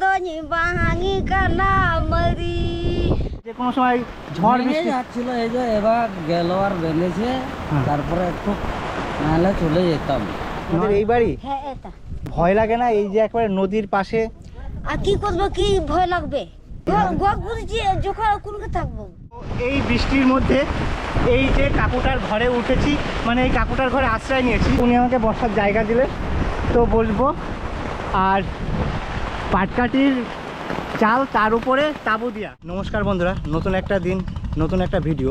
দনি বাহাঙি কানা মরি। যে কোনো সময় ঝড় ভেঙে বৃষ্টি যাচ্ছিল এই যে এবার গেল আর বেঁধেছে হ্যাঁ। তারপরে একটু নাহলে চলে যেতাম। আমাদের এই বাড়ি? হ্যাঁ এটা। ভয় লাগে না এই যে একবারে নদীর পাশে? আর কি করব কি ভয় লাগবে? যখন কোনকে থাকব। এই বৃষ্টির মধ্যে এই যে কাকুটার ঘরে উঠেছি মানে এই কাকুটার ঘরে আশ্রয় নিয়েছি। উনি আমাকে বসার জায়গা দিলেন তো বলব আর পাটকাঠির চাল তার উপরে তাবু দিয়া। নমস্কার বন্ধুরা, নতুন একটা দিন, নতুন একটা ভিডিও।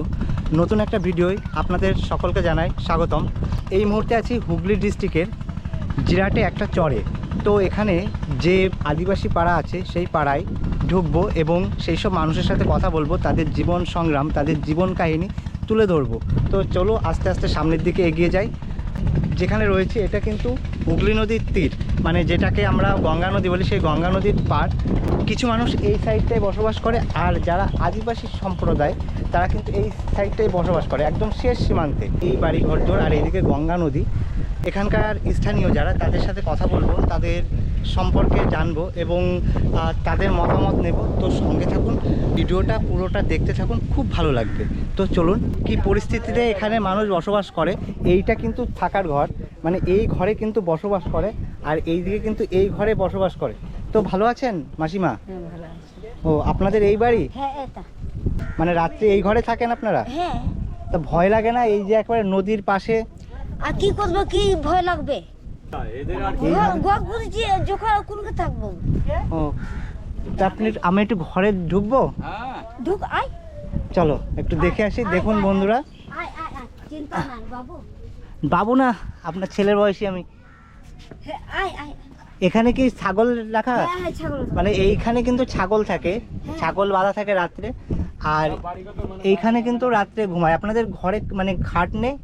নতুন একটা ভিডিওই আপনাদের সকলকে জানাই স্বাগতম। এই মুহূর্তে আছি হুগলি ডিস্ট্রিক্টের জিরাটে একটা চরে। তো এখানে যে আদিবাসী পাড়া আছে, সেই পাড়ায় ঢুকবো এবং সেই সব মানুষের সাথে কথা বলব, তাদের জীবন সংগ্রাম, তাদের জীবন কাহিনী তুলে ধরবো। তো চলো আস্তে আস্তে সামনের দিকে এগিয়ে যাই। যেখানে রয়েছে, এটা কিন্তু হুগলি নদীর তীর। মানে যেটাকে আমরা গঙ্গা নদী বলি, সেই গঙ্গা নদীর পার কিছু মানুষ এই সাইডটাই বসবাস করে, আর যারা আদিবাসী সম্প্রদায়, তারা কিন্তু এই সাইডটাই বসবাস করে, একদম শেষ সীমান্তে। এই বাড়ি ঘরদোর আর এইদিকে গঙ্গা নদী। এখানকার স্থানীয় যারা, তাদের সাথে কথা বলব, তাদের সম্পর্কে জানব এবং তাদের মতামত নেব। তো সঙ্গে থাকুন ভিডিওটা পুরোটা দেখতে থাকুন খুব ভালো লাগবে। তো চলুন কি পরিস্থিতিতে এখানে মানুষ বসবাস করে এইটা কিন্তু থাকার ঘর। মানে এই ঘরে কিন্তু বসবাস করে আর এই দিকে কিন্তু এই ঘরে বসবাস করে। তো ভালো আছেন মাসিমা? হ্যাঁ ও আপনাদের এই বাড়ি? হ্যাঁ মানে রাত্রে এই ঘরে থাকেন আপনারা? হ্যাঁ। তো ভয় লাগে না এই যে একবারে নদীর পাশে? আর কি করব কি ভয় লাগবে? ও তা আপনি আমি একটু ঘরে ঢুকবো? ঢুক আয়। চলো একটু দেখে আসি দেখুন বন্ধুরা। আয় আয় আয় চিন্তা নাই বাবু। বাবু না আপনার ছেলের বয়সী আমি। হ্যাঁ আয় আয়। এখানে কি ছাগল রাখা? হ্যাঁ হ্যাঁ মানে এইখানে কিন্তু ছাগল থাকে ছাগল বাঁধা থাকে রাত্রে। আর এইখানে কিন্তু রাত্রে ঘুমায়। আপনাদের ঘরে মানে খাট নেই?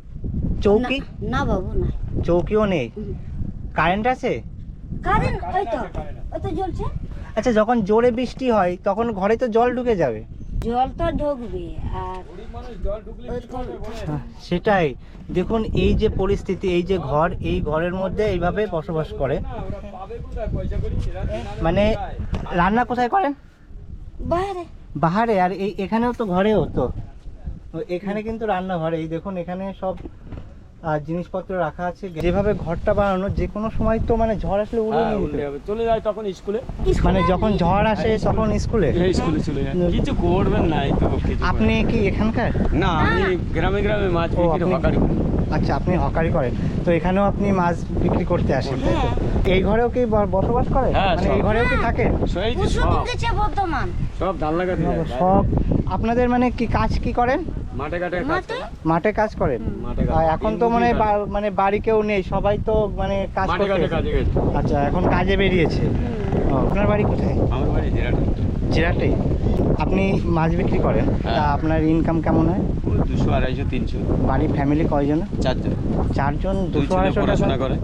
চৌকি? না- না বাবু না চৌকিও নেই? কারেন্ট আছে? কারেন্ট ওই তো ওই তো জ্বলছে। আচ্ছা যখন জোরে বৃষ্টি হয় তখন ঘরে তো জল ঢুকে যাবে। জল তো ঢুকবে আর হ্যাঁ, সেটাই। দেখুন এই যে পরিস্থিতি এই যে ঘর এই ঘরের মধ্যে এইভাবে বসবাস করে। মানে রান্না কোথায় করেন? বাইরে বাহারে আর এই এখানেও তো ঘরেও তো। এখানে কিন্তু রান্নাঘরে এই দেখুন এখানে সব আহ, জিনিসপত্র রাখা আছে। যেভাবে ঘরটা বানানো যে কোনো সময় তো মানে ঝড় আসলে উড়ে হ্যাঁ, নিয়ে যেতে। যাবে। চলে যায় তখন স্কুলে। মানে যখন ঝড় আসে তখন স্কুলে? এই স্কুলে চলে যায়। কিছু করবেন না আপনি কি এখানকার? না আমি গ্রামে গ্রামে মাছ বিক্রি আপনি- হকারি করি। আচ্ছা আপনি হকারি করেন। তো এখানেও আপনি মাছ বিক্রি করতে আসেন তাই তো? হ্যাঁ। এই ঘরেও কি বসবাস করে? হ্যাঁ, মানে এই ঘরেও কি থাকে? সব ঢুকেছে বর্তমান সব। ধান লাগাতে সব আপনাদের মানে কি কাজ কি করেন? মাঠে ঘাটে কাজ মাঠে? করে। মাঠে কাজ করেন? মাঠে আর এখন তো মানে বা- মানে বাড়ি কেউ নেই সবাই তো মানে কাজ মাঠে করতে ঘাটে কাজে গেছে। আচ্ছা এখন কাজে বেরিয়েছে। ও, আপনার বাড়ি কোথায়? আমার বাড়ি জেরাটা। জেরাটেই আপনি মাছ বিক্রি করেন? তা হ্যাঁ। আপনার ইনকাম কেমন হয়? দুশো আড়াইশো তিনশো। বাড়ির ফ্যামিলি কয়জন? চারজন। চারজন দুই দুশো ছেলে আড়াইশো পড়াশোনা টাকা? করে।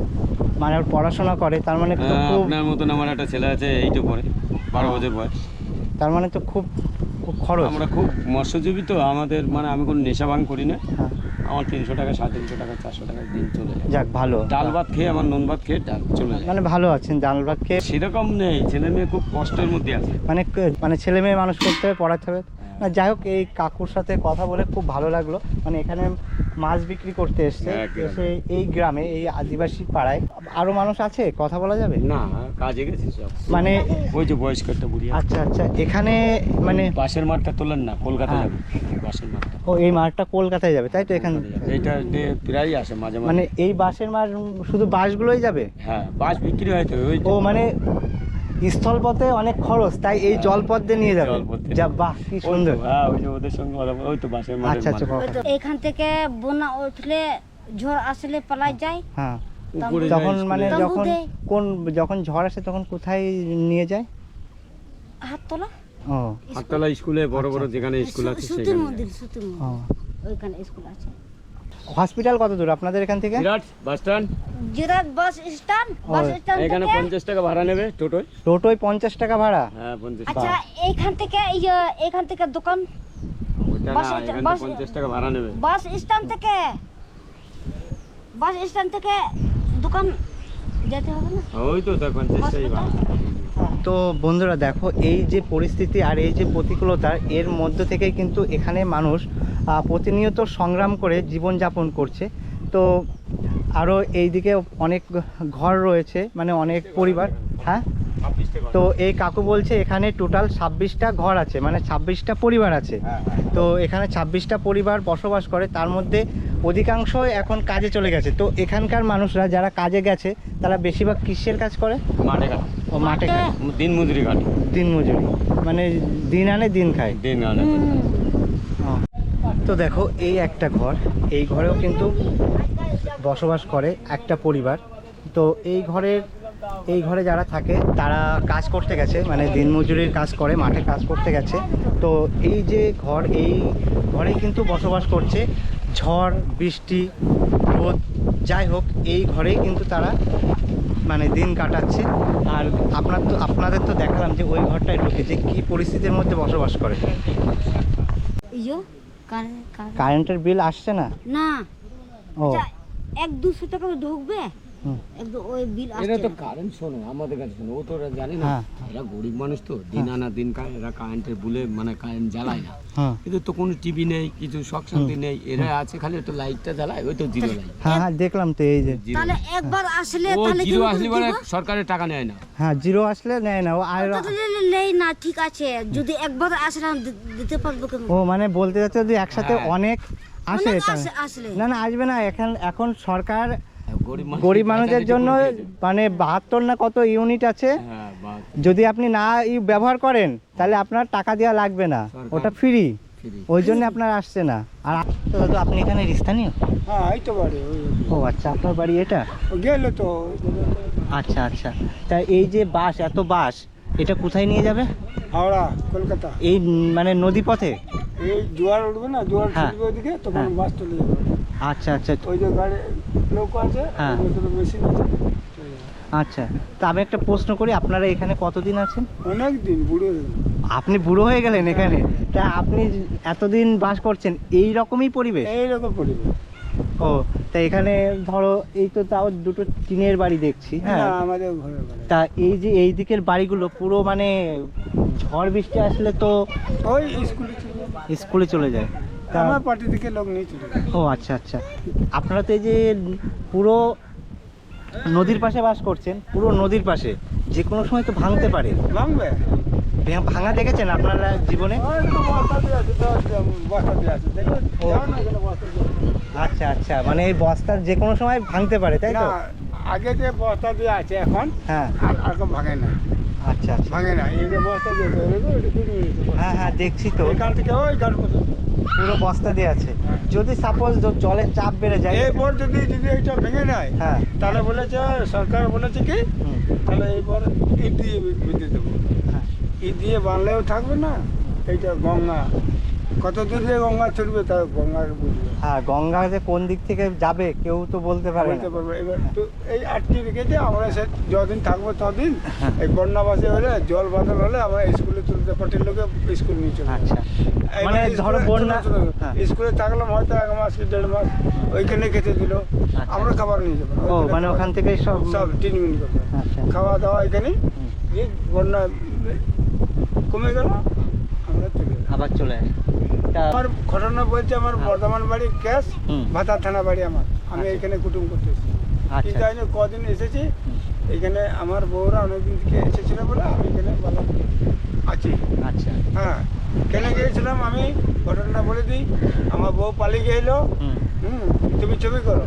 মানে ওর পড়াশোনা করে তার মানে তো হ্যাঁ, খুব আপনার মতন আমার একটা ছেলে আছে এইটা পড়ে বারো বছর বয়স। তার মানে তো খুব খরচ। আমরা খুব মৎস্যজীবী তো আমাদের মানে আমি কোনো নেশা ভাঙ করি না। হ্যাঁ, আমার তিনশো টাকা সাড়ে তিনশো টাকা চারশো টাকা দিন চলে যায়। যাক ভালো। ডাল ভাত খেয়ে আমার নুন ভাত খেয়ে ডাল চলে যায়। মানে ভালো আছেন ডাল ভাত খেয়ে? সেরকম নেই ছেলে মেয়ে খুব কষ্টের মধ্যে আছে। মানে মানে ছেলে মেয়ে মানুষ করতে হবে পড়াতে হবে? না যাই হোক এই কাকুর সাথে কথা বলে খুব ভালো লাগল। মানে এখানে মাছ বিক্রি করতে এসছে। হ্যাঁ, এসে এই গ্রামে এই আদিবাসী পাড়ায় আরও মানুষ আছে? কথা বলা যাবে? না কাজে গেছে সব। মানে ওই যে বয়স্ক একটা বুড়ি আচ্ছা আচ্ছা এখানে মানে বাসের মাঠটা তোলেন না কলকাতা হ্যাঁ। যাবে। বাসের মাঠটা। ও এই মাঠটা কলকাতায় যাবে তাই তো এখানে এটা প্রায় আসে মাঝে মাঝে। মানে এই বাসের মাঠ শুধু বাসগুলোই যাবে? হ্যাঁ বাস বিক্রি হয় তো ওই ও মানে স্থলপথে অনেক খরচ তাই এই জলপথ দিয়ে নিয়ে যাবে। জলপথ যা বাহ কি সুন্দর। হ্যাঁ ওই যে ওদের সঙ্গে ওই তো বাসের আচ্ছা আচ্ছা এখান থেকে বন্যা উঠলে ঝড় আসলে পালাই যায়। হ্যাঁ। যখন মানে যখন কোন যখন ঝড় আসে তখন কোথায় নিয়ে যায়? হাততলা? ও। হাততলা স্কুলে বড় বড় যেখানে স্কুল আছে সুতির সেখানে মন্দির সুতির মন্দির। ওইখানে স্কুল আছে। হসপিটাল কত দূর? আপনাদের এখান থেকে? বিরাট bus stand. Jirat bus stand? Bus stand এখানে থেকে পঞ্চাশ টাকা ভাড়া নেবে টোটোয়। টোটোয় পঞ্চাশ টাকা ভাড়া? হ্যাঁ পঞ্চাশ আচ্ছা টাকা এইখান থেকে এখান থেকে দোকান? বাস না স্ট্যান্ড- এখানে বাস- পঞ্চাশ টাকা ভাড়া নেবে। বাস স্ট্যান্ড থেকে? বাস স্ট্যান্ড থেকে দোকান যেতে হবে না? ওই তো তার পঞ্চাশ টাকাই ভাড়া। তো বন্ধুরা দেখো এই যে পরিস্থিতি আর এই যে প্রতিকূলতা এর মধ্য থেকে কিন্তু এখানে মানুষ প্রতিনিয়ত সংগ্রাম করে জীবনযাপন করছে। তো আরও এইদিকে অনেক ঘর রয়েছে মানে অনেক পরিবার হ্যাঁ? তো এই কাকু বলছে এখানে টোটাল ছাব্বিশটা ঘর আছে মানে ছাব্বিশটা পরিবার আছে। তো এখানে ছাব্বিশটা পরিবার বসবাস করে তার মধ্যে অধিকাংশ এখন কাজে চলে গেছে। তো এখানকার মানুষরা যারা কাজে গেছে তারা বেশিরভাগ কৃষির কাজ করে? মাঠে ঘাটে ও মাঠে খায় দিন মজুরি ঘাটে। দিন মজুরি মানে দিন আনে দিন খায়। দিন আনে। তো দেখো, এই একটা ঘর। এই ঘরেও কিন্তু বসবাস করে একটা পরিবার। তো এই ঘরের, এই ঘরে যারা থাকে, তারা কাজ করতে গেছে মানে দিনমজুরির কাজ করে, মাঠে কাজ করতে গেছে। তো এই যে ঘর, এই ঘরে কিন্তু বসবাস করছে। ঝড়, বৃষ্টি, রোদ, যাই হোক, এই ঘরেই কিন্তু তারা মানে দিন কাটাচ্ছে। আর আপনার তো, আপনাদের তো দেখালাম যে ওই ঘরটায় ঢুকে যে কী পরিস্থিতির মধ্যে বসবাস করে। কারেন্টের বিল আসছে না? না। ও। আচ্ছা, এক দুশো টাকা ঢুকবে। একদম ওই বিল এরা তো কারেন্ট শোনো আমাদের কাছে শোনো। ও তো ওরা জানে না হ্যাঁ। এরা গরিব মানুষ তো দিন আনা দিন এরা কারেন্টের বুলে মানে কারেন্ট জ্বালায় না। হ্যাঁ। কিন্তু তো কোনো টিভি নেই কিছু শখ শান্তি নেই এরা আছে খালি একটু লাইটটা জ্বালায় ওই তো জিরো লাইট হ্যাঁ হ্যাঁ দেখলাম তো এই যে। তাহলে একবার আসলে তাহলে জিরো আসলে করে মানে সরকারের টাকা নেয় না। হ্যাঁ জিরো আসলে নেয় না ও আর নেই না ঠিক আছে। যদি একবার আসলে দিতে পারব কেন ও মানে বলতে যাচ্ছে যদি একসাথে হ্যাঁ। অনেক আসে আসে- আসলে। না না আসবে না এখন এখন সরকার গরিব মানুষ মানুষের জন্য মানে বাহাত্তর না কত ইউনিট আছে? হ্যাঁ যদি আপনি না ই ব্যবহার করেন তাহলে আপনার টাকা দেওয়া লাগবে না। ওটা ফ্রি। ফ্রি। ওই জন্য আপনার আসছে না। আর তো দাদু আপনি এখানে স্থানীয়? হ্যাঁ এই তো বাড়ি ও আচ্ছা আপনার বাড়ি এটা? গেল তো। আচ্ছা আচ্ছা। তা এই যে বাস এত বাস এটা কোথায় নিয়ে যাবে? হাওড়া কলকাতা। এই মানে নদী পথে এই জোয়ার উঠবে না? জোয়ার হ্যাঁ। ছুটবে ওদিকে তখন হ্যাঁ। বাস চলে যাবে। আচ্ছা আচ্ছা। ওই যে গাড়ি লোক আছে হ্যাঁ। মেশিন আছে আচ্ছা। তা আমি একটা প্রশ্ন করি আপনারা এখানে কতদিন আছেন? অনেক দিন বুড়ো হয়ে। আপনি বুড়ো হয়ে গেলেন এখানে। তা আপনি এতদিন বাস করছেন এই রকমই পরিবেশ? এইরকম পরিবেশ। ও তা এখানে ধরো এই তো তাও দুটো টিনের বাড়ি দেখছি হ্যাঁ? না আমাদের ঘরে বাড়ি। তা এই যে এই দিকের বাড়িগুলো পুরো মানে ঝড় বৃষ্টি আসলে তো ওই স্কুলে চলে স্কুলে চলে যায়। তা আমার পার্টি থেকে লোক নিয়ে চলে। ও আচ্ছা আচ্ছা। আপনারা তো এই যে পুরো নদীর পাশে বাস করছেন পুরো নদীর পাশে যে কোনো সময় তো ভাঙতে পারে। ভাঙবে? ভাঙা দেখেছেন আপনারা জীবনে? ওই তো বস্তা দিয়ে আছে তো বস্তা দিয়ে আছে। দেখো যাও না এখানে বস্তা দিয়ে আছে। আচ্ছা আচ্ছা মানে এই বস্তার যে কোনো সময় ভাঙতে পারে তাই না তো আগে যে বস্তা দিয়ে আছে এখন হ্যাঁ। আর আর ভাঙে না। আচ্ছা আচ্ছা। ভাঙে না এই যে বস্তা দিয়ে হ্যাঁ হ্যাঁ দেখছি তো। এখান থেকে ওই গান পুরো বস্তা দিয়ে আছে। যদি সাপোজ জলের চাপ বেড়ে যায় এরপর যদি যদি এটা ভেঙে নেয় হ্যাঁ। তাহলে বলেছে সরকার বলেছে কি তাহলে এরপর ইট দিয়ে বেঁধে দেবো। হ্যাঁ। ইট দিয়ে বানলেও থাকবে না এইটা গঙ্গা। কত দূর দিয়ে গঙ্গা ছুটবে তার গঙ্গার বুঝবে। হ্যাঁ গঙ্গা যে কোন দিক থেকে যাবে কেউ তো বলতে পারে বলতে পারবে। এবার তো এই আটটি রেখেছে আমরা সে যতদিন থাকব ততদিন হ্যাঁ। এই বন্যাবাসী হলে জল বাদল হলে আমরা স্কুলে তুলতে পার্টির লোকে স্কুল নিয়ে চলে। আচ্ছা। মানে ধরো বন্যা হ্যাঁ। স্কুলে থাকলাম হয়তো এক মাস কি দেড় মাস ওইখানে খেতে দিল। আমরা খাবার নিয়ে যাব। ও মানে ওখান থেকে সব সব ট্রিটমেন্ট করব। আচ্ছা। খাওয়া দাওয়া এখানে। বন্যা কমে গেল। আমরা চলে আবার চলে আসে তা আমার ঘটনা বলছে আমার বর্ধমান বাড়ি ক্যাশ। ভাতা থানা বাড়ি আমার। আমি আচ্ছা। এখানে কুটুম করতে এসেছি এই জানি কদিন এসেছি এখানে আমার বউরা অনেকদিন থেকে এসেছিল বলে আমি এখানে ভালো আছি। আচ্ছা। হ্যাঁ কেন গিয়েছিলাম আমি? ঘটনা বলে দিই। আমার বউ পালিয়ে গেল। হুম। হুম তুমি ছবি করো।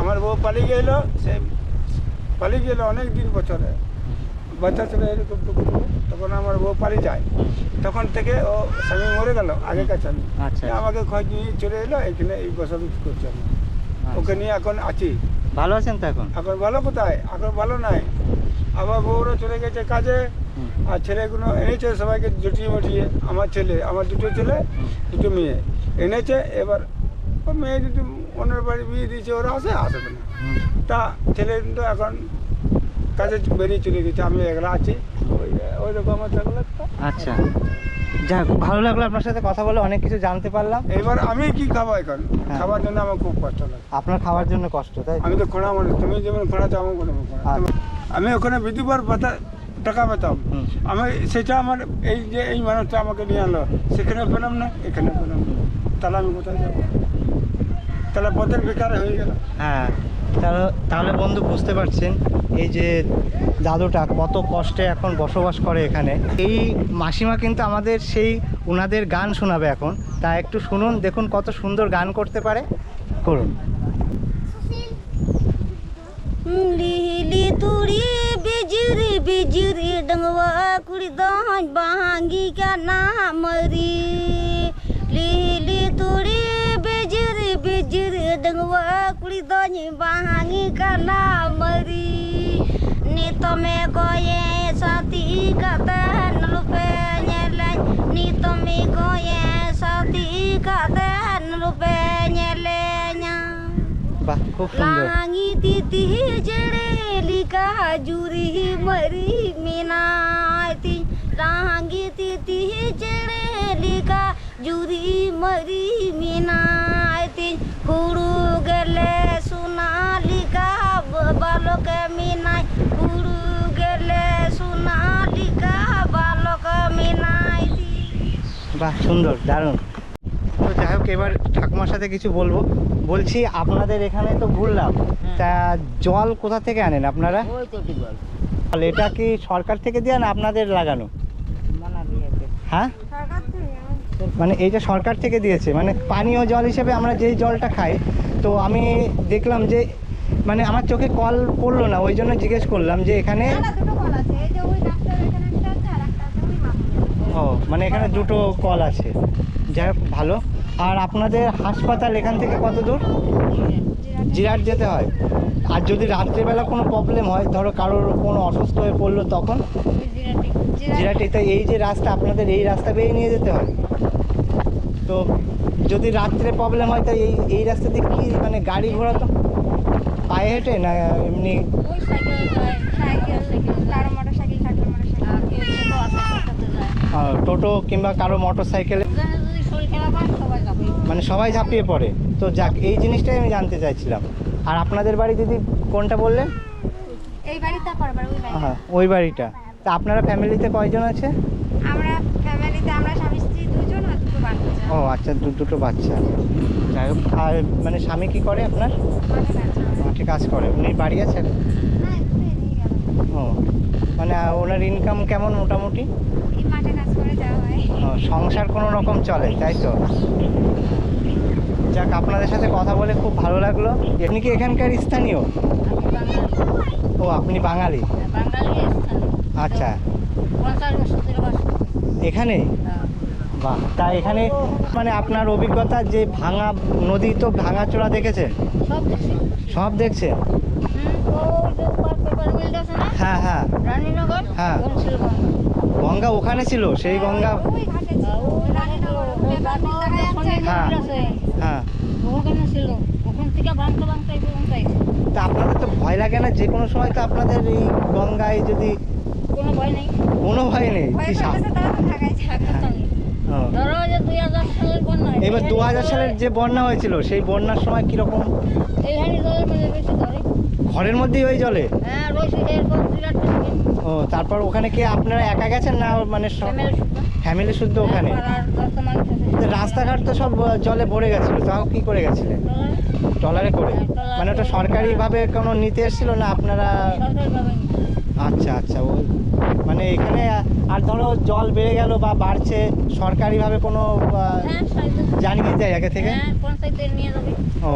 আমার বউ পালিয়ে গেল সে পালিয়ে গেল অনেক দিন বছরে। বাচ্চা ছেলে এরকম টুকু। তখন আমার বউ পালিয়ে যায়। তখন থেকে ও স্বামী মরে গেল আগেকার স্বামী। আচ্ছা আমাকে খোঁজ নিয়ে চলে এলো এখানে এই বসবাস করছি আমি ওকে নিয়ে এখন আছি। ভালো আছেন তো এখন? এখন ভালো কোথায়? এখন ভালো নাই। আমার বউরা চলে গেছে কাজে আর ছেলেগুলো এনেছে সবাইকে জুটিয়ে মুটিয়ে আমার ছেলে আমার দুটো ছেলে দুটো মেয়ে। এনেছে এবার মেয়ে যদি অন্যের বাড়ি বিয়ে দিয়েছে ওরা আসে আসবে না। তা ছেলে কিন্তু এখন কাজে বেরিয়ে চলে গেছে আমি একলা আছি। ওই রকম আচ্ছা। যাক ভালো লাগল আপনার সাথে কথা বলে অনেক কিছু জানতে পারলাম। এবার আমি কি খাব এখন? হ্যাঁ। খাবার জন্য আমার খুব কষ্ট লাগে। আপনার খাওয়ার জন্য কষ্ট তাই আমি তো খোঁড়া মানুষ তুমি যেমন খোঁড়াছো আমার কোনো আচ্ছা। আমি ওখানে বিধুবার পাতা টাকা পেতাম। আমি সেটা আমার এই যে এই মানুষটা আমাকে নিয়ে আনলো সেখানে পেলাম না এখানে পেলাম না। তাহলে আমি কোথায় যাব? তাহলে পথের বেকার হয়ে গেল হ্যাঁ। তাহলে তাহলে বন্ধু বুঝতে পারছেন এই যে দাদুটা কত কষ্টে এখন বসবাস করে এখানে। এই মাসিমা কিন্তু আমাদের সেই ওনাদের গান শোনাবে এখন। তা একটু শুনুন, দেখুন কত সুন্দর গান করতে পারে। করুন। কুড়ি বাহাঙ্গি কানা কুড়ি মরি ni tome koye sati kata lupe nyeleng ni tome koye sati kata lupe nyelenya বাহ খুব সুন্দর Langi titi jere lika juri mari minati Langi titi jere lika juri mari minati Huru gele sunalika balok minai বাহ সুন্দর দারুণ। তো যাই হোক এবার ঠাকুমার সাথে কিছু বলব। বলছি আপনাদের এখানে তো ঘুরলাম তা জল কোথা থেকে আনেন আপনারা? এটা কি সরকার থেকে দেন আপনাদের লাগানো? হ্যাঁ? মানে এইটা সরকার থেকে দিয়েছে মানে পানীয় জল হিসেবে আমরা যেই জলটা খাই তো আমি দেখলাম যে মানে আমার চোখে কল পড়ল না ওই জন্য জিজ্ঞেস করলাম যে এখানে ও মানে এখানে দুটো কল আছে। যাই হোক, ভালো। আর আপনাদের হাসপাতাল এখান থেকে কত দূর? জিরাট যেতে হয়। আর যদি রাত্রেবেলা কোনো প্রবলেম হয়, ধরো কারোর কোনো অসুস্থ হয়ে পড়ল তখন? জিরাটি। তাই এই যে রাস্তা, আপনাদের এই রাস্তা বেয়ে নিয়ে যেতে হয়। তো যদি রাত্রে প্রবলেম হয়, তাই এই এই রাস্তা দিয়ে কি মানে গাড়ি ঘোড়া তো? পায়ে হেঁটে না এমনি? টোটো কিংবা কারও মোটর সাইকেলে মানে সবাই ঝাঁপিয়ে পড়ে। তো যাক এই জিনিসটাই আমি জানতে চাইছিলাম। আর আপনাদের বাড়ি দিদি কোনটা বললেন? এই হ্যাঁ ওই বাড়িটা। তা আপনারা ফ্যামিলিতে কয়জন আছে? আমরা ফ্যামিলিতে আমরা স্বামী স্ত্রী দুজন আর দুটো বাচ্চা। ও আচ্ছা দু দুটো বাচ্চা। যাই হোক আর মানে স্বামী কি করে আপনার? মাঠে কাজ করে। উনি বাড়ি আছেন? গেল। ও মানে ওনার ইনকাম কেমন মোটামুটি? হয়। সংসার কোনো রকম চলে তাই তো? যাক আপনাদের সাথে কথা বলে খুব ভালো লাগল। আপনি কি এখানকার স্থানীয়? ও আপনি বাঙালি? আচ্ছা। এখানে? বাহ তা এখানে মানে আপনার অভিজ্ঞতা যে ভাঙা নদী তো ভাঙাচোরা দেখেছেন? সব সব না? হ্যাঁ হ্যাঁ। হ্যাঁ। গঙ্গা ওখানে ছিল সেই গঙ্গা দেখা যাচ্ছে হ্যাঁ। হ্যাঁ। তা আপনাদের তো ভয় লাগে না? যে কোনো সময় তো আপনাদের এই গঙ্গায় যদি কোনো ভয় নেই। কোনো ভয় নেই কি এবার দু হাজার সালের যে বন্যা হয়েছিল সেই বন্যার সময় কীরকম? ঘরের মধ্যেই ওই জলে? হ্যাঁ ও তারপর ওখানে কি আপনারা একা গেছেন না মানে ফ্যামিলি শুদ্ধ। ফ্যামিলি শুদ্ধ ওখানে? তো রাস্তাঘাট তো সব জলে ভরে গেছিল তাও কি করে গেছিলেন? ট্রলারে? করে? হ্যাঁ, মানে ওটা সরকারিভাবে কোনো নিতে এসেছিল না আপনারা? হয়। আচ্ছা আচ্ছা ও মানে এখানে আর ধরো জল বেড়ে গেল বা বাড়ছে সরকারিভাবে কোনো হ্যাঁ জানিয়ে দেয় আগে থেকে? হ্যাঁ পঞ্চায়েতে নিয়ে যাবে। ও।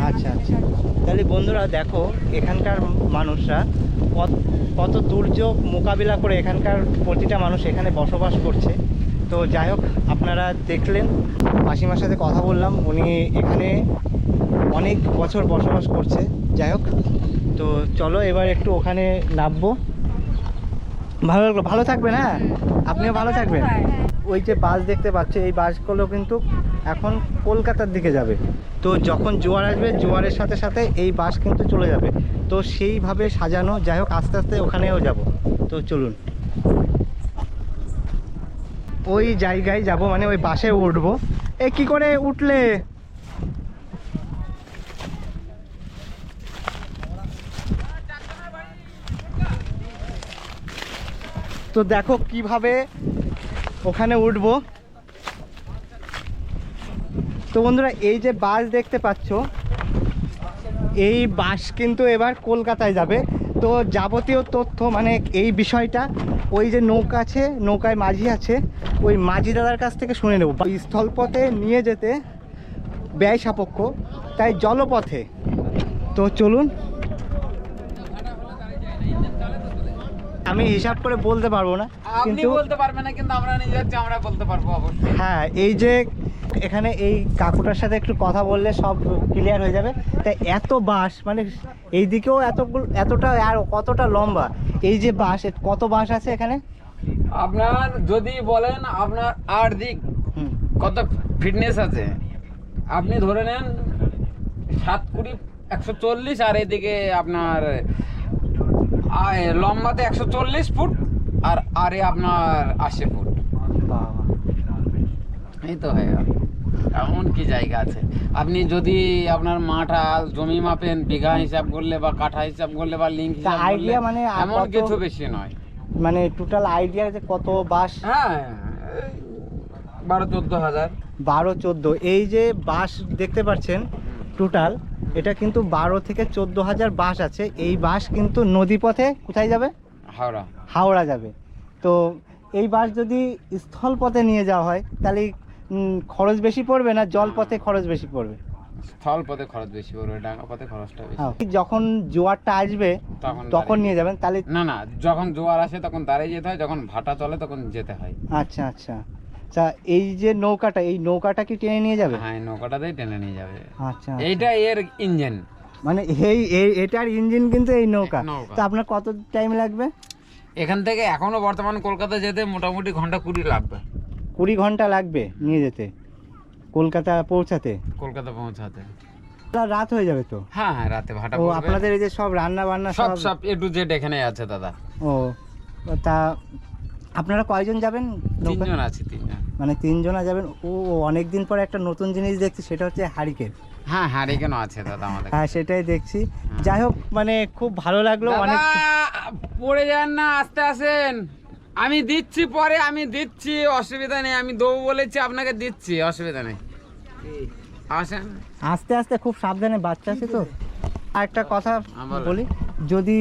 আচ্ছা আচ্ছা। তাহলে বন্ধুরা দেখো এখানকার মানুষরা কত- কত দুর্যোগ মোকাবিলা করে এখানকার প্রতিটা মানুষ এখানে বসবাস করছে। তো যাই হোক আপনারা দেখলেন মাসিমার সাথে কথা বললাম উনি এখানে অনেক বছর বসবাস করছে। যাই হোক তো চলো এবার একটু ওখানে নামবো। ভালো লাগল। ভালো থাকবেন হ্যাঁ আপনিও ভালো থাকবেন। ওই যে বাস দেখতে পাচ্ছ এই বাসগুলো কিন্তু এখন কলকাতার দিকে যাবে। তো যখন জোয়ার আসবে জোয়ারের সাথে সাথে এই বাস কিন্তু চলে যাবে। তো সেইভাবে সাজানো যাই হোক আস্তে আস্তে ওখানেও যাব। তো চলুন। ওই জায়গায় যাব মানে ওই বাসে উঠবো। এ কি করে উঠলে? তো দেখো কীভাবে ওখানে উঠবো। তো বন্ধুরা, এই যে বাস দেখতে পাচ্ছ, এই বাস কিন্তু এবার কলকাতায় যাবে। তো যাবতীয় তথ্য মানে এই বিষয়টা, ওই যে নৌকা আছে, নৌকায় মাঝি আছে, ওই মাঝি দাদার কাছ থেকে শুনে নেব। স্থলপথে নিয়ে যেতে ব্যয় সাপেক্ষ, তাই জলপথে। তো চলুন আমি হিসাব করে বলতে পারব না আপনি কিন্তু বলতে পারবেন না কিন্তু আমরা নিজে আমরা বলতে পারব অবশ্যই। হ্যাঁ এই যে এখানে এই কাকুটার সাথে একটু কথা বললে সব ক্লিয়ার হয়ে যাবে। তাই এত বাস মানে এই দিকেও এতগুলো এতটা আর কতটা লম্বা? এই যে বাস কত বাস আছে এখানে? আপনার যদি বলেন আপনার আট দিক কত ফিটনেস আছে? আপনি ধরে নেন সাত কুড়ি একশো চল্লিশ আর এদিকে আপনার লম্বাতে একশো চল্লিশ ফুট আর আরে আপনার আশি ফুট। এই তো হয়ে গেল। এমন কি জায়গা আছে? আপনি যদি আপনার মাঠা জমি মাপেন বিঘা হিসাব করলে বা কাঠা হিসাব করলে বা লিঙ্ক হিসাব করলে মানে এমন কিছু বেশি নয়। মানে টোটাল আইডিয়া যে কত বাস হ্যাঁ বারো চোদ্দ হাজার। বারো চোদ্দ। এই যে বাস দেখতে পাচ্ছেন টোটাল এটা কিন্তু বারো থেকে চোদ্দ হাজার বাস আছে। এই বাস কিন্তু নদীপথে কোথায় যাবে? হাওড়া। হাওড়া যাবে। তো এই বাস যদি স্থলপথে নিয়ে যাওয়া হয় তাহলে খরচ বেশি পড়বে না জলপথে খরচ বেশি পড়বে? স্থল পথে খরচ বেশি পড়বে ডাঙ্গা পথে খরচটা বেশি। যখন জোয়ারটা আসবে তখন তখন নিয়ে যাবেন তাহলে না না যখন জোয়ার আসে তখন দাঁড়িয়ে যেতে হয় যখন ভাটা চলে তখন যেতে হয়। আচ্ছা আচ্ছা। তা এই যে নৌকাটা এই নৌকাটা কি টেনে নিয়ে যাবে? হ্যাঁ নৌকাটাতেই টেনে নিয়ে যাবে। আচ্ছা এইটা এর ইঞ্জিন। মানে এই এই- এটার ইঞ্জিন কিন্তু এই নৌকা। তো আপনার কত টাইম লাগবে? এখান থেকে এখনও বর্তমান কলকাতা যেতে মোটামুটি ঘণ্টা কুড়ি লাগবে। কুড়ি ঘণ্টা লাগবে নিয়ে যেতে কলকাতা পৌঁছাতে? কলকাতা পৌঁছাতে। রাত হয়ে যাবে তো? হ্যাঁ হ্যাঁ রাতে ভাটা ও আপনাদের এই যে সব রান্না বান্না সব সব এ টু জেড এখানে আছে দাদা। ও তা আপনারা কয়জন যাবেন তিনজন আছে তিনজন। মানে তিনজনা যাবেন। ও অনেক দিন পরে একটা নতুন জিনিস দেখছি সেটা হচ্ছে হারিকেন। হ্যাঁ হ্যাঁ কেন আছে দাদা আমাদের হ্যাঁ সেটাই দেখছি। যাই হোক মানে খুব ভালো লাগল অনেক পড়ে যান না আস্তে আসেন। আমি দিচ্ছি পরে আমি দিচ্ছি অসুবিধা নেই আমি দেবো বলেছি আপনাকে দিচ্ছি অসুবিধা নেই। আসেন। আস্তে আস্তে খুব সাবধানে বাচ্চা আছে তো। আর একটা কথা হ্যাঁ, বলি যদি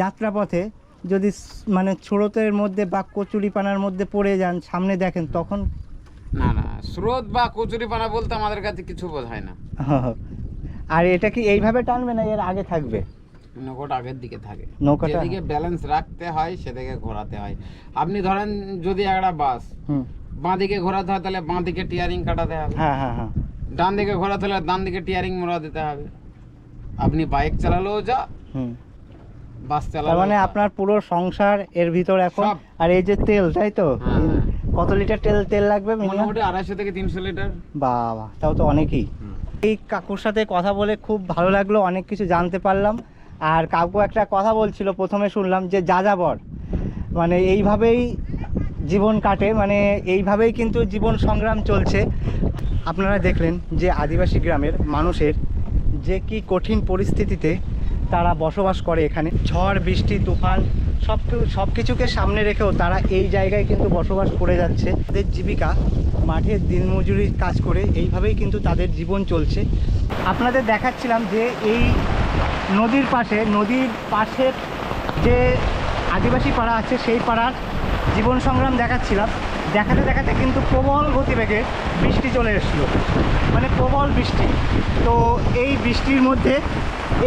যাত্রাপথে যদি মানে ছোড়তের মধ্যে বা কচুরিপানার মধ্যে পড়ে যান সামনে দেখেন তখন না না স্রোত বা কচুরিপানা বলতে আমাদের কাছে কিছু বোঝায় না। আর এটা কি এইভাবে টানবে না এর আগে থাকবে? নৌকাটা আগের দিকে থাকে। নৌকাটা- যেদিকে ব্যালেন্স রাখতে হয় সেদিকে ঘোরাতে হয়। আপনি ধরেন যদি একটা বাস বাঁ দিকে ঘোরাতে হয় তাহলে বাঁ দিকে টিয়ারিং কাটাতে হবে। হ্যাঁ হ্যাঁ হ্যাঁ। ডান দিকে ঘোরাতে হলে ডান দিকে টিয়ারিং মোড়া দিতে হবে। আপনি বাইক চালালেও যা তার মানে আপনার পুরো সংসার এর ভিতর এখন আর এই যে তেল তাই তো? হ্যাঁ, হ্যাঁ। কত লিটার তেল তেল লাগবে মোটামুটি আড়াইশো থেকে তিনশো লিটার। বাবা তাও তো অনেকই। এই কাকুর সাথে কথা বলে খুব ভালো লাগল অনেক কিছু জানতে পারলাম। আর কাকু একটা কথা বলছিল প্রথমে শুনলাম যে যাযাবর মানে এইভাবেই জীবন কাটে মানে এইভাবেই কিন্তু জীবন সংগ্রাম চলছে। আপনারা দেখলেন যে আদিবাসী গ্রামের মানুষের যে কি কঠিন পরিস্থিতিতে তারা বসবাস করে এখানে। ঝড়, বৃষ্টি, তুফান, সব সব কিছুকে সামনে রেখেও তারা এই জায়গায় কিন্তু বসবাস করে যাচ্ছে। তাদের জীবিকা, মাঠে দিনমজুরির কাজ করে এইভাবেই কিন্তু তাদের জীবন চলছে। আপনাদের দেখাচ্ছিলাম যে এই নদীর পাশে নদীর পাশে যে আদিবাসী পাড়া আছে, সেই পাড়ার জীবন সংগ্রাম দেখাচ্ছিলাম। দেখাতে দেখাতে কিন্তু প্রবল গতিবেগে বৃষ্টি চলে এসেছিল। মানে প্রবল বৃষ্টি। তো এই বৃষ্টির মধ্যে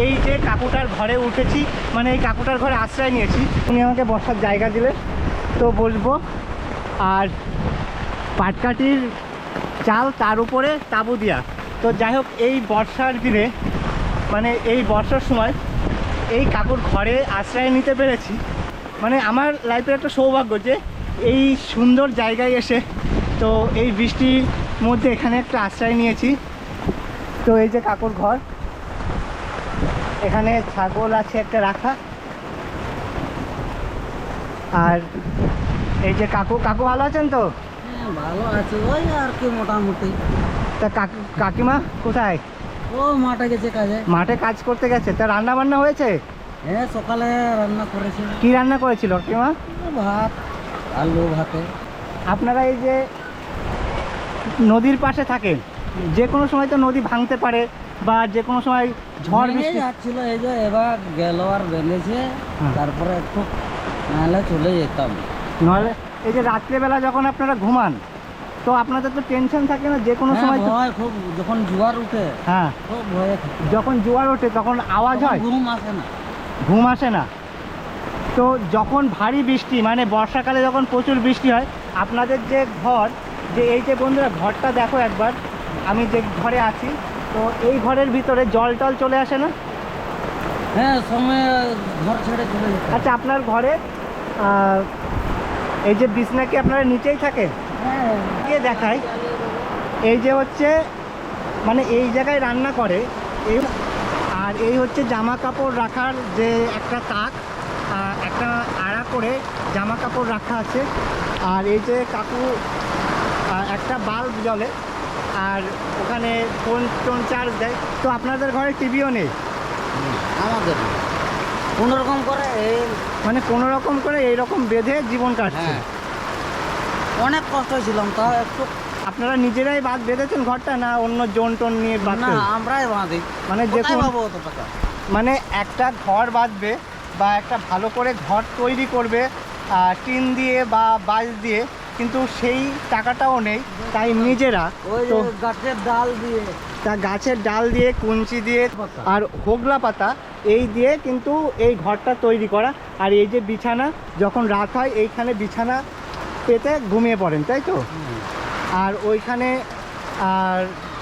এই যে কাকুটার ঘরে উঠেছি মানে এই কাকুটার ঘরে আশ্রয় নিয়েছি। উনি আমাকে বসার জায়গা দিলেন। তো বসবো আর পাটকাঠির চাল তার উপরে তাবু দিয়া। তো যাই হোক, এই বর্ষার দিনে মানে এই বর্ষার সময় এই কাকুর ঘরে আশ্রয় নিতে পেরেছি। মানে আমার লাইফের একটা সৌভাগ্য যে এই সুন্দর জায়গায় এসে, তো এই বৃষ্টির মধ্যে এখানে একটা আশ্রয় নিয়েছি। তো এই যে কাকুর ঘর এখানে ছাগল আছে একটা রাখা। আর এই যে কাকু কাকু ভালো আছেন তো? হ্যাঁ, ভালো আছে। ওই আর কি মোটামুটি। তা কাকু কাকিমা কোথায়? ও মাঠে গেছে কাজে। মাঠে কাজ করতে গেছে। তা রান্না বান্না হয়েছে? হ্যাঁ সকালে রান্না করেছে। কি রান্না করেছিল কাকিমা? ভাত আলু ভাতে। আপনারা এই যে নদীর পাশে থাকেন যে কোনো সময় তো নদী ভাঙতে পারে বা যে কোনো সময় ঝড় বৃষ্টি যাচ্ছিল এই যে এবার গেল আর বেঁধেছে হ্যাঁ। তারপরে একটু নাহলে চলে যেতাম। নাহলে এই যে রাত্রেবেলা যখন আপনারা ঘুমান তো আপনাদের তো টেনশন থাকে না যে কোনো হ্যাঁ, সময় ভয় খুব যখন জোয়ার উঠে হ্যাঁ। খুব ভয়ে যখন জোয়ার ওঠে তখন আওয়াজ হয়? ঘুম আসে না। ঘুম আসে না। তো যখন ভারী বৃষ্টি মানে বর্ষাকালে যখন প্রচুর বৃষ্টি হয় আপনাদের যে ঘর যে এই যে বন্ধুরা ঘরটা দেখো একবার আমি যে ঘরে আছি তো এই ঘরের ভিতরে জল টল চলে আসে না? হ্যাঁ সময় ঘর ছেড়ে চলে আচ্ছা আপনার ঘরে এই যে বিছনা কি আপনারা নিচেই থাকে? হ্যাঁ। গিয়ে দেখাই। এই যে হচ্ছে মানে এই জায়গায় রান্না করে এই আর এই হচ্ছে জামা কাপড় রাখার যে একটা তাক একটা আড়া করে জামা কাপড় রাখা আছে। আর এই যে কাকু একটা বাল্ব জ্বলে। আর ওখানে ফোন টোন চার্জ দেয়। তো আপনাদের ঘরে টিভিও নেই? আমাদের কোন রকম করে এই মানে কোনো রকম করে এইরকম বেঁধে জীবন কাটছে? হ্যাঁ। অনেক কষ্ট ছিলাম তাও একটু আপনারা নিজেরাই বাদ বেঁধেছেন ঘরটা না অন্য জোন টোন নিয়ে বাদ না আমরাই বাঁধি। মানে টাকা? মানে একটা ঘর বাঁধবে বা একটা ভালো করে ঘর তৈরি করবে টিন দিয়ে বা বাঁশ দিয়ে কিন্তু সেই টাকাটাও নেই তাই নিজেরা তো গাছের ডাল দিয়ে। তা গাছের ডাল দিয়ে কুঞ্চি দিয়ে আর হোগলা পাতা এই দিয়ে কিন্তু এই ঘরটা তৈরি করা। আর এই যে বিছানা যখন রাত হয় এইখানে বিছানা পেতে ঘুমিয়ে পড়েন তাই তো? আর ওইখানে আর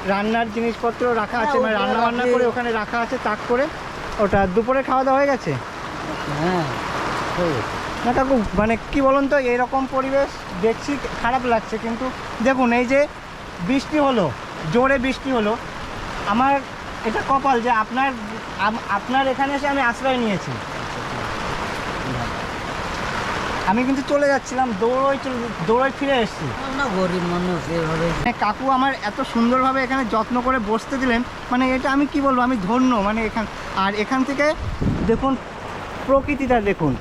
রান্নার জিনিসপত্র রাখা আছে হ্যাঁ, মানে রান্না বান্না করে ওখানে রাখা আছে তাক করে। ওটা দুপুরে খাওয়া দাওয়া হয়ে গেছে? হ্যাঁ। না কাকু মানে কি বলুন তো এরকম পরিবেশ দেখছি খারাপ লাগছে। কিন্তু দেখুন এই যে বৃষ্টি হলো জোরে বৃষ্টি হলো আমার এটা কপাল যে আপনার আপনার এখানে এসে আমি আশ্রয় নিয়েছি। আমি কিন্তু চলে যাচ্ছিলাম দৌড়ই দৌড়ই ফিরে এসেছি। গরিব মানুষ এইভাবে মানে কাকু আমার এত সুন্দরভাবে এখানে যত্ন করে বসতে দিলেন মানে এটা আমি কি বলব আমি ধন্য মানে এখান আর এখান থেকে দেখুন প্রকৃতিটা দেখুন।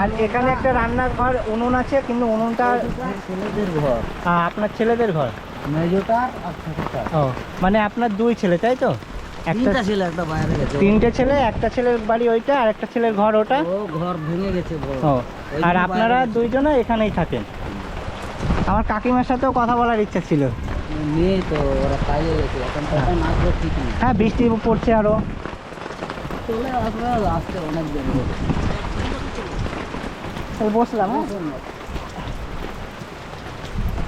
আর এখানে একটা রান্নাঘর উনুন আছে কিন্তু উনুনটা ছেলেদের ঘর। আহ, আপনার ছেলেদের ঘর? মেজোটার আর ছোটটার। ও মানে আপনার দুই ছেলে তাই তো? একটা ছেলে একটা বাইরে গেছে। তিনটে ছেলে একটা ছেলের বাড়ি ওইটা আর একটা ছেলের ঘর ওটা? ও ঘর ভেঙে গেছে ও আর আপনারা দুইজনে এখানেই থাকেন। আমার কাকিমার সাথেও কথা বলার ইচ্ছা ছিল। নেই তো ওরা কাজে গেছে। এখন ঠিক নেই হ্যাঁ। বৃষ্টি পড়ছে আরও। চলে আসবে আসতে অনেক দেরি বসলাম হ্যাঁ।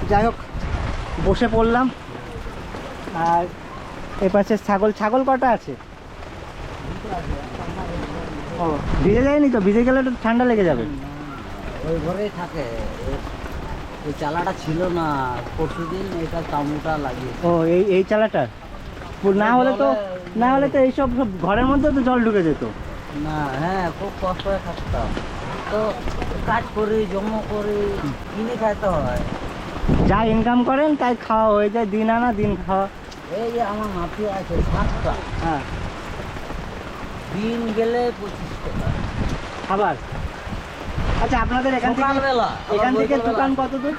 যাই হোক বসে পড়লাম। আর এ পাশে ছাগল ছাগল কটা আছে? ও ভিজে যায়নি তো? ভিজে গেলে একটু ঠান্ডা লেগে যাবে। ওই ঘরেই থাকে। ওই- চালাটা ছিল না পরশু দিন এটা চামুটা লাগিয়ে ও এই এই চালাটা? না হলে তো না হলে তো এইসব সব ঘরের মধ্যে তো জল ঢুকে যেত। না হ্যাঁ খুব কষ্ট হয়ে থাকতাম। তো কাজ করি জমা করি কিনে খাইতে হয়। যা ইনকাম করেন তাই খাওয়া হয়ে যায় দিন আনা দিন খাওয়া। এই যে আমার মাটি আছে সাতটা। হ্যাঁ। দিন গেলে পঁচিশ টাকা। খাবার? আচ্ছা আপনাদের এখান থেকে এখান থেকে দোকান কত দূর?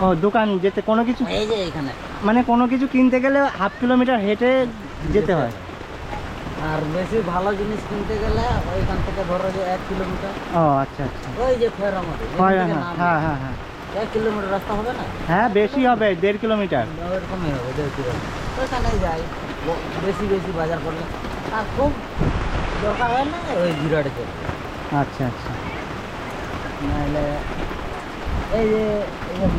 ও দোকান যেতে কোনো কিছু এই যে এখানে। মানে কোনো কিছু কিনতে গেলে হাফ কিলোমিটার হেঁটে যেতে হয়। আর বেশি ভালো জিনিস কিনতে গেলে ওইখান থেকে ধরো যে এক কিলোমিটার। ও আচ্ছা আচ্ছা। ওই যে খয়রামাটি এখান হ্যাঁ হ্যাঁ হ্যাঁ। এক কিলোমিটার রাস্তা হবে না? হ্যাঁ বেশি হবে দেড় কিলোমিটার। ওইরকমই হবে দেড় কিলোমিটার। তো ওখানে যাই বেশি বেশি বাজার করলে। আর খুব দরকার হয় না ওই জিরাটে চলে আচ্ছা আচ্ছা। নাহলে এই যে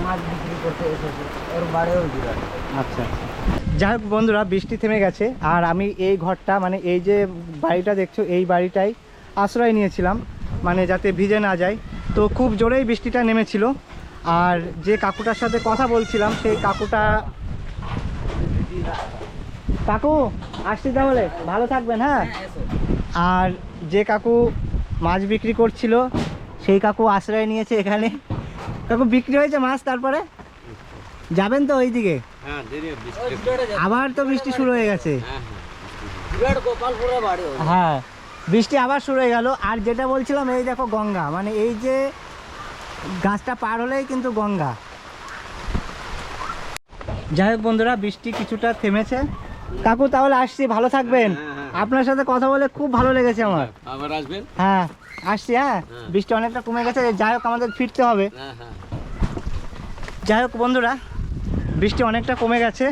মাছ বিক্রি করতে এসেছে ওর বাড়িও জিরাট আচ্ছা আচ্ছা। যাই হোক বন্ধুরা, বৃষ্টি থেমে গেছে। আর আমি এই ঘরটা মানে এই যে বাড়িটা দেখছ, এই বাড়িটাই আশ্রয় নিয়েছিলাম মানে যাতে ভিজে না যায়। তো খুব জোরেই বৃষ্টিটা নেমেছিল। আর যে কাকুটার সাথে কথা বলছিলাম, সেই কাকুটা কাকু, আসছি তাহলে। ভালো থাকবেন হ্যাঁ? আর যে কাকু মাছ বিক্রি করছিল, সেই কাকু আশ্রয় নিয়েছে এখানে। কাকু, বিক্রি হয়েছে মাছ তারপরে? যাবেন তো ওইদিকে। আবার তো বৃষ্টি শুরু হয়ে গেছে। হ্যাঁ বিরাট গোপালপুরে বাড়ি ওর। হ্যাঁ বৃষ্টি আবার শুরু হয়ে গেল। আর যেটা বলছিলাম এই দেখো গঙ্গা। মানে এই যে গাছটা পার হলেই কিন্তু গঙ্গা। যাই হোক বন্ধুরা বৃষ্টি কিছুটা থেমেছে। কাকু তাহলে আসছি। ভালো থাকবেন। হ্যাঁ, হ্যাঁ। আপনার সাথে কথা বলে খুব ভালো লেগেছে আমার। আবার আসবেন? হ্যাঁ আসছি হ্যাঁ। হ্যাঁ। বৃষ্টি অনেকটা কমে গেছে। যাই হোক আমাদের ফিরতে হবে। হ্যাঁ হ্যাঁ। যাই হোক বন্ধুরা বৃষ্টি অনেকটা কমে গেছে,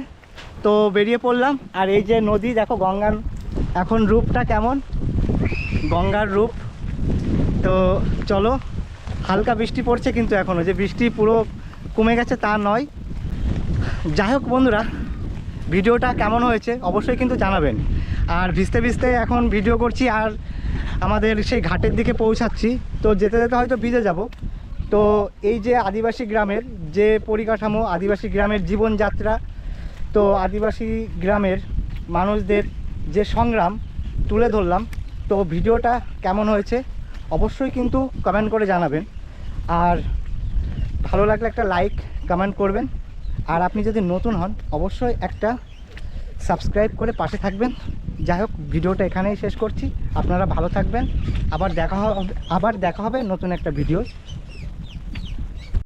তো বেরিয়ে পড়লাম। আর এই যে নদী, দেখো গঙ্গার, এখন রূপটা কেমন? গঙ্গার রূপ। তো চলো, হালকা বৃষ্টি পড়ছে কিন্তু এখনও যে বৃষ্টি পুরো কমে গেছে তা নয়। যাই হোক বন্ধুরা, ভিডিওটা কেমন হয়েছে অবশ্যই কিন্তু জানাবেন। আর ভিজতে ভিজতে এখন ভিডিও করছি আর আমাদের সেই ঘাটের দিকে পৌঁছাচ্ছি। তো যেতে যেতে হয়তো ভিজে যাব। তো এই যে আদিবাসী গ্রামের যে পরিকাঠামো, আদিবাসী গ্রামের জীবনযাত্রা, তো আদিবাসী গ্রামের মানুষদের যে সংগ্রাম তুলে ধরলাম, তো ভিডিওটা কেমন হয়েছে অবশ্যই কিন্তু কমেন্ট করে জানাবেন। আর ভালো লাগলে একটা লাইক কমেন্ট করবেন। আর আপনি যদি নতুন হন, অবশ্যই একটা সাবস্ক্রাইব করে পাশে থাকবেন। যাই হোক, ভিডিওটা এখানেই শেষ করছি। আপনারা ভালো থাকবেন। আবার দেখা হবে, আবার দেখা হবে নতুন একটা ভিডিও